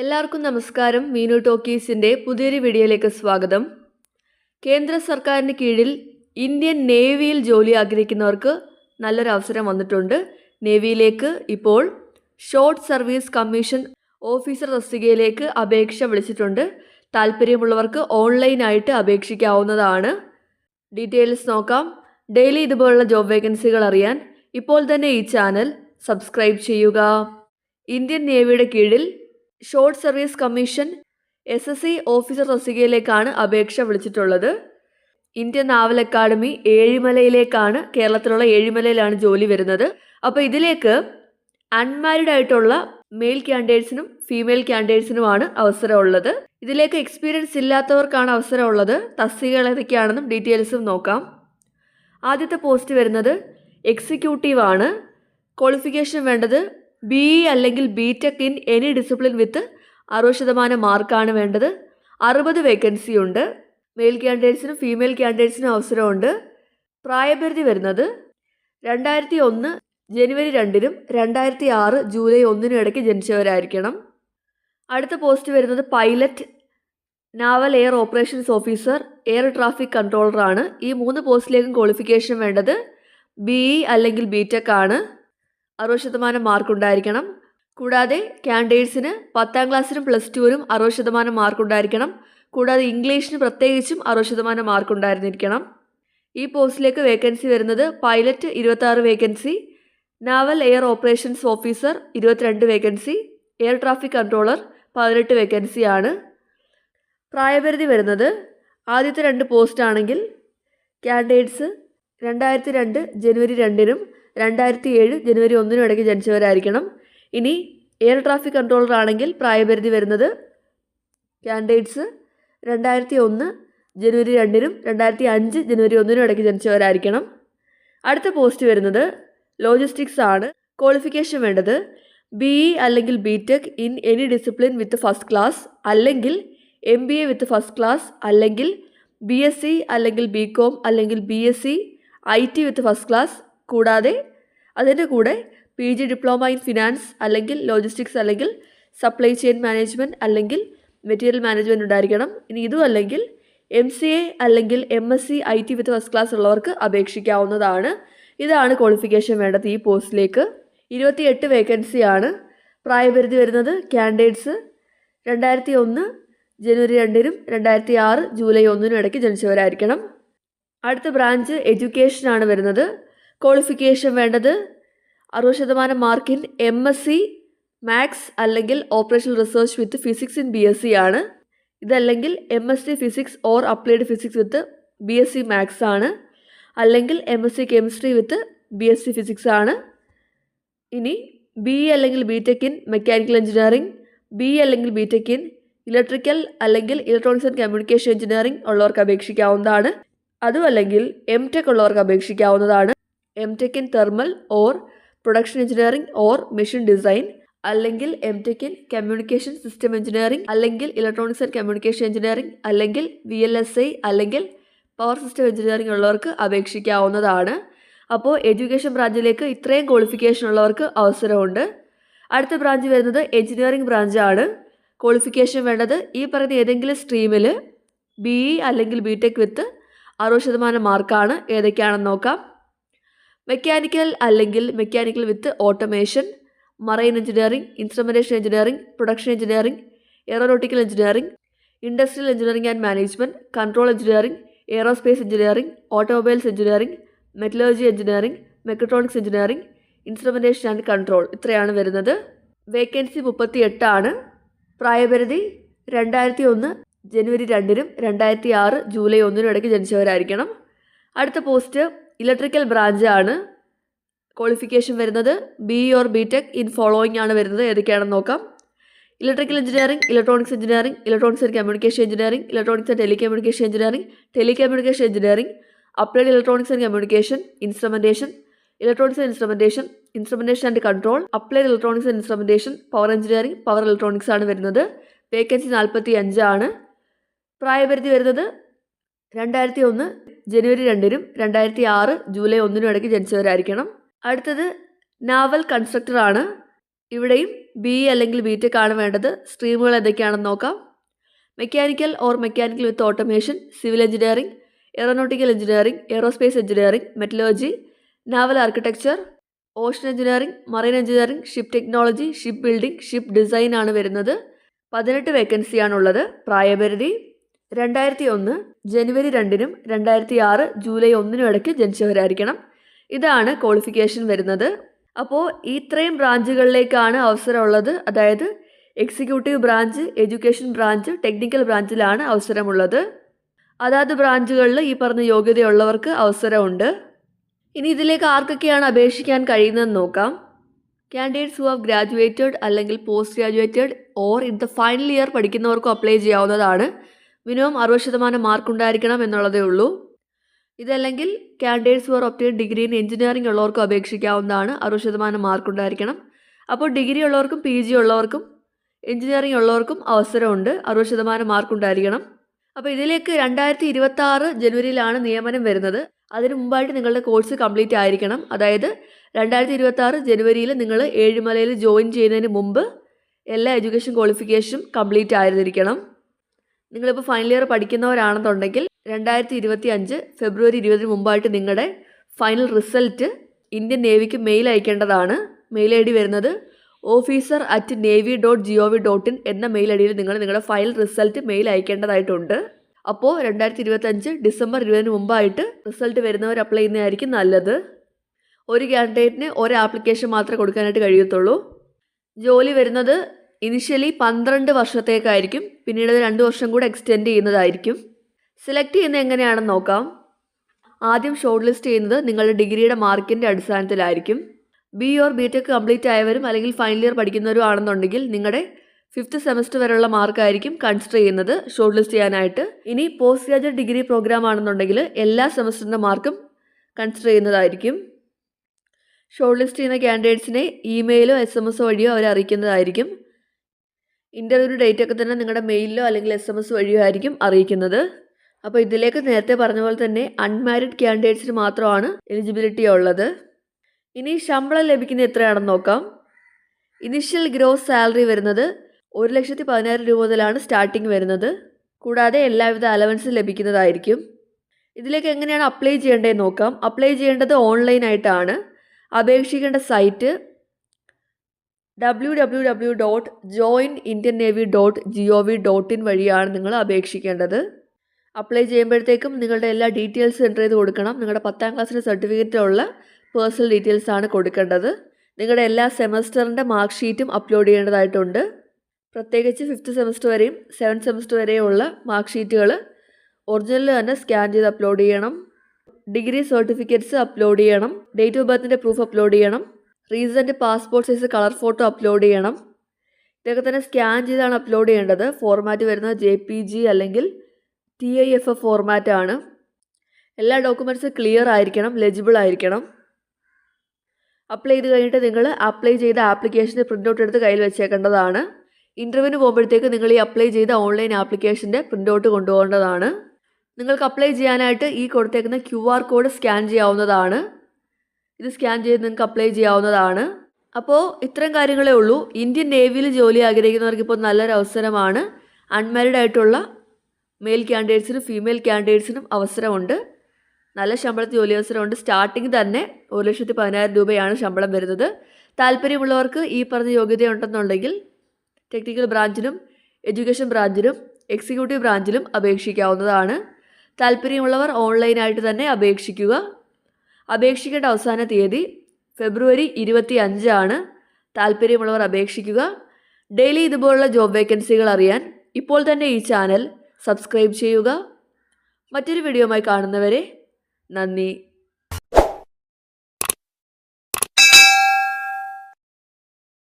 എല്ലാവർക്കും നമസ്കാരം. മീനു ടോക്കീസിന്റെ പുതിയൊരു വീഡിയോയിലേക്ക് സ്വാഗതം. കേന്ദ്ര സർക്കാരിന് കീഴിൽ ഇന്ത്യൻ നേവിയിൽ ജോലി ആഗ്രഹിക്കുന്നവർക്ക് നല്ലൊരു അവസരം വന്നിട്ടുണ്ട്. നേവിയിലേക്ക് ഇപ്പോൾ ഷോർട്ട് സർവീസ് കമ്മീഷൻ ഓഫീസർ തസ്തികയിലേക്ക് അപേക്ഷ വിളിച്ചിട്ടുണ്ട്. താല്പര്യമുള്ളവർക്ക് ഓൺലൈനായിട്ട് അപേക്ഷിക്കാവുന്നതാണ്. ഡീറ്റെയിൽസ് നോക്കാം. ഡെയിലി ഇതുപോലുള്ള ജോബ് വേക്കൻസികൾ അറിയാൻ ഇപ്പോൾ തന്നെ ഈ ചാനൽ സബ്സ്ക്രൈബ് ചെയ്യുക. ഇന്ത്യൻ നേവിയുടെ കീഴിൽ short service commission S S C officer തസ്തികയിലേക്കാണ് അപേക്ഷ വിളിച്ചിട്ടുള്ളത്. ഇന്ത്യൻ നാവൽ അക്കാദമി ഏഴിമലയിലേക്കാണ് കേരളത്തിലുള്ള ഏഴിമലയിലാണ് ജോലി വരുന്നത്. അപ്പോൾ ഇതിലേക്ക് അൺമാരിഡ് ആയിട്ടുള്ള മെയിൽ ക്യാൻഡിഡേറ്റ്സിനും ഫീമെയിൽ ക്യാൻഡിഡേറ്റ്സിനുമാണ് അവസരമുള്ളത്. ഇതിലേക്ക് എക്സ്പീരിയൻസ് ഇല്ലാത്തവർക്കാണ് അവസരമുള്ളത്. തസ്തികകൾ ഏതൊക്കെയാണെന്നും ഡീറ്റെയിൽസും നോക്കാം. ആദ്യത്തെ പോസ്റ്റ് വരുന്നത് എക്സിക്യൂട്ടീവ് ആണ്. ക്വാളിഫിക്കേഷൻ വേണ്ടത് ബി ഇ അല്ലെങ്കിൽ B tech in any discipline with അറുപത് ശതമാനം മാർക്കാണ് വേണ്ടത്. അറുപത് വേക്കൻസി ഉണ്ട്. മെയിൽ ക്യാൻഡിഡേറ്റ്സിനും ഫീമെയിൽ ക്യാൻഡിഡേറ്റ്സിനും അവസരമുണ്ട്. പ്രായപരിധി വരുന്നത് രണ്ടായിരത്തി ഒന്ന് ജനുവരി രണ്ടിനും രണ്ടായിരത്തി ആറ് ജൂലൈ ഒന്നിനും ഇടയ്ക്ക് ജനിച്ചവരായിരിക്കണം. അടുത്ത പോസ്റ്റ് വരുന്നത് pilot naval air operations officer air traffic കൺട്രോളറാണ് ഈ മൂന്ന് പോസ്റ്റിലേക്കും ക്വാളിഫിക്കേഷൻ വേണ്ടത് ബി ഇ അല്ലെങ്കിൽ ബി ടെക് ആണ്. അറുപത് ശതമാനം മാർക്ക് ഉണ്ടായിരിക്കണം. കൂടാതെ കാൻഡിഡേറ്റ്സിന് പത്താം ക്ലാസ്സിനും പ്ലസ് ടുവിനും അറുപത് ശതമാനം മാർക്ക് ഉണ്ടായിരിക്കണം. കൂടാതെ ഇംഗ്ലീഷിന് പ്രത്യേകിച്ചും അറുപത് ശതമാനം മാർക്ക് ഉണ്ടായിരുന്നിരിക്കണം. ഈ പോസ്റ്റിലേക്ക് വേക്കൻസി വരുന്നത് പൈലറ്റ് ഇരുപത്താറ് vacancy naval air operations officer ഇരുപത്തിരണ്ട് വേക്കൻസി എയർ ട്രാഫിക് കൺട്രോളർ പതിനെട്ട് വേക്കൻസി ആണ്. പ്രായപരിധി വരുന്നത് ആദ്യത്തെ രണ്ട് പോസ്റ്റ് ആണെങ്കിൽ കാൻഡിഡേറ്റ്സ് രണ്ടായിരത്തി രണ്ട് ജനുവരി രണ്ടിനും രണ്ടായിരത്തി ഏഴ് ജനുവരി ഒന്നിനും ഇടയ്ക്ക് ജനിച്ചവരായിരിക്കണം. ഇനി എയർ ട്രാഫിക് കൺട്രോളർ ആണെങ്കിൽ പ്രായപരിധി വരുന്നത് കാൻഡിഡേറ്റ്സ് രണ്ടായിരത്തി ഒന്ന് ജനുവരി രണ്ടിനും രണ്ടായിരത്തി അഞ്ച് ജനുവരി ഒന്നിനും ഇടയ്ക്ക് ജനിച്ചവരായിരിക്കണം. അടുത്ത പോസ്റ്റ് വരുന്നത് ലോജിസ്റ്റിക്സ് ആണ്. ക്വാളിഫിക്കേഷൻ വേണ്ടത്. ബി ഇ അല്ലെങ്കിൽ B tech in any discipline with first class അല്ലെങ്കിൽ M B A with first class അല്ലെങ്കിൽ ബി എസ് സി അല്ലെങ്കിൽ ബി കോം അല്ലെങ്കിൽ B S C I T with first class കൂടാതെ അതിന്റെ കൂടെ P G diploma in finance അല്ലെങ്കിൽ logistics അല്ലെങ്കിൽ supply chain management അല്ലെങ്കിൽ മെറ്റീരിയൽ മാനേജ്മെന്റ് ഉണ്ടായിരിക്കണം. ഇനി ഇതും അല്ലെങ്കിൽ എം സി എ അല്ലെങ്കിൽ M S C I T with first class ഉള്ളവർക്ക് അപേക്ഷിക്കാവുന്നതാണ്. ഇതാണ് ക്വാളിഫിക്കേഷൻ വേണ്ടത് ഈ പോസ്റ്റിലേക്ക് ഇരുപത്തിയെട്ട് വേക്കൻസിയാണ് പ്രായപരിധി വരുന്നത് കാൻഡിഡേറ്റ്സ് രണ്ടായിരത്തി ഒന്ന് ജനുവരി രണ്ടിനും രണ്ടായിരത്തി ആറ് ജൂലൈ ഒന്നിനും ഇടയ്ക്ക് ജനിച്ചവരായിരിക്കണം. അടുത്ത ബ്രാഞ്ച് എഡ്യൂക്കേഷനാണ് വരുന്നത്. ക്വാളിഫിക്കേഷൻ വേണ്ടത് അറുപത് ശതമാനം മാർക്കിൻ എം എസ് സി മാത്സ് അല്ലെങ്കിൽ operational research with physics in B S C ആണ്. ഇതല്ലെങ്കിൽ M S C physics or applied physics with B S C maths ആണ്. അല്ലെങ്കിൽ M S C chemistry with B S C physics ആണ്. ഇനി B അല്ലെങ്കിൽ B tech in mechanical engineering B അല്ലെങ്കിൽ B tech in electrical അല്ലെങ്കിൽ electronics and communication engineering ഉള്ളവർക്ക് അപേക്ഷിക്കാവുന്നതാണ്. അതും അല്ലെങ്കിൽ എം ടെക് ഉള്ളവർക്ക് അപേക്ഷിക്കാവുന്നതാണ്. M tech in thermal or production engineering or machine design അല്ലെങ്കിൽ M tech in communication system engineering അല്ലെങ്കിൽ electronics and communication engineering അല്ലെങ്കിൽ വി എൽ എസ് ഐ അല്ലെങ്കിൽ പവർ സിസ്റ്റം എഞ്ചിനീയറിംഗ് ഉള്ളവർക്ക് അപേക്ഷിക്കാവുന്നതാണ്. അപ്പോൾ എഡ്യൂക്കേഷൻ ബ്രാഞ്ചിലേക്ക് ഇത്രയും ക്വാളിഫിക്കേഷൻ ഉള്ളവർക്ക് അവസരമുണ്ട്. അടുത്ത ബ്രാഞ്ച് വരുന്നത് എഞ്ചിനീയറിംഗ് ബ്രാഞ്ചാണ് ക്വാളിഫിക്കേഷൻ വേണ്ടത് ഈ പറയുന്ന ഏതെങ്കിലും സ്ട്രീമിൽ ബി ഇ അല്ലെങ്കിൽ ബി ടെക് വിത്ത് അറുപത് ശതമാനം മാർക്കാണ് ഏതൊക്കെയാണെന്ന് നോക്കാം. മെക്കാനിക്കൽ അല്ലെങ്കിൽ mechanical with automation marine engineering instrumentation engineering production engineering aeronautical engineering industrial engineering and management control engineering aerospace engineering automobiles engineering metallurgy engineering mechatronics engineering instrumentation and control ഇത്രയാണ് വരുന്നത്. Vacancy മുപ്പത്തി എട്ടാണ് പ്രായപരിധി രണ്ടായിരത്തി ഒന്ന് ജനുവരി രണ്ടിനും രണ്ടായിരത്തി ആറ് ജൂലൈ ഒന്നിനും ഇടയ്ക്ക് ജനിച്ചവരായിരിക്കണം. അടുത്ത പോസ്റ്റ് ഇലക്ട്രിക്കൽ ബ്രാഞ്ചാണ് ക്വാളിഫിക്കേഷൻ വരുന്നത്. B or B tech in following ആണ് വരുന്നത്. ഏതൊക്കെയാണെന്ന് നോക്കാം. Electrical engineering electronics engineering electronics and communication engineering electronics and telecommunication engineering telecommunication engineering applied electronics and communication instrumentation electronics and instrumentation instrumentation and control applied electronics and instrumentation power engineering power electronics ആണ് വരുന്നത്. Vacancy നാൽപ്പത്തി അഞ്ചാണ് പ്രായപരിധി വരുന്നത് രണ്ടായിരത്തി ഒന്ന് ജനുവരി രണ്ടിനും രണ്ടായിരത്തി ആറ് ജൂലൈ ഒന്നിനും ഇടയ്ക്ക് ജനിച്ചവരായിരിക്കണം. അടുത്തത് നാവൽ കൺസ്ട്രക്ടറാണ്. ഇവിടെയും ബി അല്ലെങ്കിൽ ബി ടെക് ആണ് വേണ്ടത്. സ്ട്രീമുകൾ എന്തൊക്കെയാണെന്ന് നോക്കാം. Mechanical or mechanical with automation civil engineering aeronautical engineering aerospace engineering metallurgy naval architecture ocean engineering marine engineering ship technology ship building ship design ആണ് വരുന്നത്. പതിനെട്ട് വേക്കൻസിയാണുള്ളത് പ്രായപരിധി. രണ്ടായിരത്തി ഒന്ന് ജനുവരി രണ്ടിനും രണ്ടായിരത്തി ആറ് ജൂലൈ ഒന്നിനും ഇടയ്ക്ക് ജനിച്ചവരായിരിക്കണം. ഇതാണ് ക്വാളിഫിക്കേഷൻ വരുന്നത്. അപ്പോൾ ഇത്രയും ബ്രാഞ്ചുകളിലേക്കാണ് അവസരമുള്ളത്. അതായത് executive branch education branch technical ബ്രാഞ്ചിലാണ് അവസരമുള്ളത്. അതാത് ബ്രാഞ്ചുകളിൽ ഈ പറഞ്ഞ യോഗ്യതയുള്ളവർക്ക് അവസരമുണ്ട്. ഇനി ഇതിലേക്ക് ആർക്കൊക്കെയാണ് അപേക്ഷിക്കാൻ കഴിയുന്നതെന്ന് നോക്കാം. കാൻഡിഡേറ്റ്സ് ഹു ഹാവ് ഗ്രാജുവേറ്റഡ് അല്ലെങ്കിൽ post graduated or in the final year പഠിക്കുന്നവർക്കും apply ചെയ്യാവുന്നതാണ്. മിനിമം അറുപത് ശതമാനം മാർക്ക് ഉണ്ടായിരിക്കണം എന്നുള്ളതേ ഉള്ളൂ. ഇതല്ലെങ്കിൽ candidates for are obtain degree in engineering ഉള്ളവർക്കും അപേക്ഷിക്കാവുന്നതാണ് അറുപത് ശതമാനം മാർക്ക് ഉണ്ടായിരിക്കണം അപ്പോൾ ഡിഗ്രി ഉള്ളവർക്കും പി ജി ഉള്ളവർക്കും എഞ്ചിനീയറിംഗ് ഉള്ളവർക്കും അവസരമുണ്ട് അറുപത് ശതമാനം മാർക്ക് ഉണ്ടായിരിക്കണം അപ്പോൾ ഇതിലേക്ക് രണ്ടായിരത്തി ഇരുപത്തി ആറ് ജനുവരിയിലാണ് നിയമനം വരുന്നത്. അതിന് മുമ്പായിട്ട് നിങ്ങളുടെ കോഴ്സ് കംപ്ലീറ്റ് ആയിരിക്കണം. അതായത് രണ്ടായിരത്തി ഇരുപത്തി ആറ് ജനുവരിയിൽ നിങ്ങൾ ഏഴുമലയിൽ ജോയിൻ ചെയ്യുന്നതിന് മുമ്പ് എല്ലാ എഡ്യൂക്കേഷൻ ക്വാളിഫിക്കേഷനും കംപ്ലീറ്റ് ആയിരുന്നിരിക്കണം. നിങ്ങളിപ്പോൾ ഫൈനൽ ഇയർ പഠിക്കുന്നവരാണെന്നുണ്ടെങ്കിൽ രണ്ടായിരത്തി ഇരുപത്തി അഞ്ച് ഫെബ്രുവരി ഇരുപതിന് മുമ്പായിട്ട് നിങ്ങളുടെ ഫൈനൽ റിസൾട്ട് ഇന്ത്യൻ നേവിക്ക് മെയിൽ അയക്കേണ്ടതാണ്. മെയിൽ ഐ ഡി വരുന്നത് officer at navy dot G O V dot in എന്ന മെയിൽ ഐ ഡിയിൽ നിങ്ങൾ നിങ്ങളുടെ ഫൈനൽ റിസൾട്ട് മെയിൽ അയക്കേണ്ടതായിട്ടുണ്ട്. അപ്പോൾ രണ്ടായിരത്തി ഇരുപത്തഞ്ച് ഡിസംബർ ഇരുപതിന് മുമ്പായിട്ട് റിസൾട്ട് വരുന്നവർ അപ്ലൈ ചെയ്യുന്നതായിരിക്കും നല്ലത്. ഒരു ക്യാൻഡിഡേറ്റിന് ഒരു ആപ്ലിക്കേഷൻ മാത്രമേ കൊടുക്കാനായിട്ട് കഴിയത്തുള്ളൂ. ജോലി വരുന്നത് ഇനിഷ്യലി പന്ത്രണ്ട് വർഷത്തേക്കായിരിക്കും പിന്നീട് രണ്ട് വർഷം കൂടെ എക്സ്റ്റെൻഡ് ചെയ്യുന്നതായിരിക്കും. സെലക്ട് ചെയ്യുന്നത് എങ്ങനെയാണെന്ന് നോക്കാം. ആദ്യം ഷോർട്ട് ലിസ്റ്റ് ചെയ്യുന്നത് നിങ്ങളുടെ ഡിഗ്രിയുടെ മാർക്കിന്റെ അടിസ്ഥാനത്തിലായിരിക്കും. B or B tech complete ആയവരും അല്ലെങ്കിൽ ഫൈനൽ ഇയർ പഠിക്കുന്നവരും ആണെന്നുണ്ടെങ്കിൽ നിങ്ങളുടെ ഫിഫ്ത്ത് സെമസ്റ്റർ വരെയുള്ള മാർക്കായിരിക്കും കൺസിഡർ ചെയ്യുന്നത് ഷോർട്ട് ലിസ്റ്റ് ചെയ്യാനായിട്ട്. ഇനി പോസ്റ്റ് ഗ്രാജുവേറ്റ് ഡിഗ്രി പ്രോഗ്രാം ആണെന്നുണ്ടെങ്കിൽ എല്ലാ സെമസ്റ്ററിന്റെ മാർക്കും കൺസിഡർ ചെയ്യുന്നതായിരിക്കും. ഷോർട്ട് ലിസ്റ്റ് ചെയ്യുന്ന കാൻഡിഡേറ്റ്സിനെ ഇമെയിലോ എസ് എം എസ് വഴിയോ അവരെ അറിയിക്കുന്നതായിരിക്കും ഇന്റർവ്യൂവിന്റെ ഡേറ്റ് ഒക്കെ തന്നെ നിങ്ങളുടെ മെയിലിലോ അല്ലെങ്കിൽ എസ് എം എസ് വഴിയോ ആയിരിക്കും അറിയിക്കുന്നത്. അപ്പോൾ ഇതിലേക്ക് നേരത്തെ പറഞ്ഞ പോലെ തന്നെ അൺമാരിഡ് ക്യാൻഡിഡേറ്റ്സിന് മാത്രമാണ് എലിജിബിലിറ്റി ഉള്ളത്. ഇനി ശമ്പളം ലഭിക്കുന്നത് എത്രയാണെന്ന് നോക്കാം. ഇനിഷ്യൽ ഗ്രോസ് സാലറി വരുന്നത് ഒരു ലക്ഷത്തി പതിനായിരം രൂപ മുതലാണ് സ്റ്റാർട്ടിംഗ് വരുന്നത്. കൂടാതെ എല്ലാവിധ അലവൻസും ലഭിക്കുന്നതായിരിക്കും. ഇതിലേക്ക് എങ്ങനെയാണ് അപ്ലൈ ചെയ്യേണ്ടതെന്ന് നോക്കാം. അപ്ലൈ ചെയ്യേണ്ടത് ഓൺലൈനായിട്ടാണ് അപേക്ഷിക്കേണ്ട site W W W dot join Indian navy dot G O V dot in വഴിയാണ് നിങ്ങൾ അപേക്ഷിക്കേണ്ടത്. അപ്ലൈ ചെയ്യുമ്പോഴത്തേക്കും നിങ്ങളുടെ എല്ലാ ഡീറ്റെയിൽസ് എന്റർ ചെയ്ത് കൊടുക്കണം. നിങ്ങളുടെ പത്താം ക്ലാസ്സിന്റെ സർട്ടിഫിക്കറ്റുള്ള പേഴ്സണൽ ഡീറ്റെയിൽസ് ആണ് കൊടുക്കേണ്ടത്. നിങ്ങളുടെ എല്ലാ സെമസ്റ്ററിന്റെ മാർക്ക് ഷീറ്റും അപ്ലോഡ് ചെയ്യേണ്ടതായിട്ടുണ്ട്. പ്രത്യേകിച്ച് ഫിഫ്ത്ത് സെമസ്റ്റർ വരെയും സെവൻത് സെമസ്റ്റർ വരെയുള്ള മാർക്ക് ഷീറ്റുകൾ ഒറിജിനൽ തന്നെ സ്കാൻ ചെയ്ത് അപ്ലോഡ് ചെയ്യണം. ഡിഗ്രി സർട്ടിഫിക്കറ്റ്സ് അപ്ലോഡ് ചെയ്യണം. ഡേറ്റ് ഓഫ് ബർത്തിന്റെ പ്രൂഫ് അപ്ലോഡ് ചെയ്യണം. Recent passport size colour photo upload ചെയ്യണം. ഇതൊക്കെ തന്നെ സ്കാൻ ചെയ്താണ് അപ്ലോഡ് ചെയ്യേണ്ടത്. ഫോർമാറ്റ് വരുന്നത് ജെ പി ജി അല്ലെങ്കിൽ T I F F format ആണ്. എല്ലാ ഡോക്യുമെന്റ്സും ക്ലിയർ ആയിരിക്കണം ലെജിബിൾ ആയിരിക്കണം. അപ്ലൈ ചെയ്ത് കഴിഞ്ഞിട്ട് നിങ്ങൾ അപ്ലൈ ചെയ്ത ആപ്ലിക്കേഷന്റെ പ്രിന്റ് ഔട്ട് എടുത്ത് കയ്യിൽ വെച്ചേക്കേണ്ടതാണ്. ഇന്റർവ്യൂവിന് പോകുമ്പോഴത്തേക്ക് നിങ്ങൾ ഈ അപ്ലൈ ചെയ്ത ഓൺലൈൻ ആപ്ലിക്കേഷന്റെ പ്രിന്റ് ഔട്ട് കൊണ്ടുപോകേണ്ടതാണ്. നിങ്ങൾക്ക് അപ്ലൈ ചെയ്യാനായിട്ട് ഈ കൊടുത്തേക്കുന്ന ക്യു ആർ കോഡ് സ്കാൻ ചെയ്യാവുന്നതാണ്. ഇത് സ്കാൻ ചെയ്ത് നിങ്ങൾക്ക് അപ്ലൈ ചെയ്യാവുന്നതാണ്. അപ്പോൾ ഇത്രയും കാര്യങ്ങളേ ഉള്ളൂ. ഇന്ത്യൻ നേവിയിൽ ജോലി ആഗ്രഹിക്കുന്നവർക്ക് ഇപ്പോൾ നല്ലൊരു അവസരമാണ്. അൺമാരിഡ് ആയിട്ടുള്ള മെയിൽ ക്യാൻഡിഡേറ്റ്സിനും ഫീമെയിൽ ക്യാൻഡിഡേറ്റ്സിനും അവസരമുണ്ട്. നല്ല ശമ്പളത്തിൽ ജോലി അവസരമുണ്ട്. സ്റ്റാർട്ടിങ് തന്നെ ഒരു ലക്ഷത്തി പതിനായിരം രൂപയാണ് ശമ്പളം വരുന്നത്. താല്പര്യമുള്ളവർക്ക് ഈ പറഞ്ഞ യോഗ്യതയുണ്ടെന്നുണ്ടെങ്കിൽ ടെക്നിക്കൽ ബ്രാഞ്ചിനും എഡ്യൂക്കേഷൻ ബ്രാഞ്ചിനും എക്സിക്യൂട്ടീവ് ബ്രാഞ്ചിലും അപേക്ഷിക്കാവുന്നതാണ്. താല്പര്യമുള്ളവർ ഓൺലൈനായിട്ട് തന്നെ അപേക്ഷിക്കുക. അപേക്ഷിക്കേണ്ട അവസാന തീയതി ഫെബ്രുവരി ഇരുപത്തി അഞ്ചാണ് താല്പര്യമുള്ളവർ അപേക്ഷിക്കുക. ഡെയിലി ഇതുപോലുള്ള ജോബ് വേക്കൻസികൾ അറിയാൻ ഇപ്പോൾ തന്നെ ഈ ചാനൽ സബ്സ്ക്രൈബ് ചെയ്യുക. മറ്റൊരു വീഡിയോയുമായി കാണുന്നവരെ നന്ദി.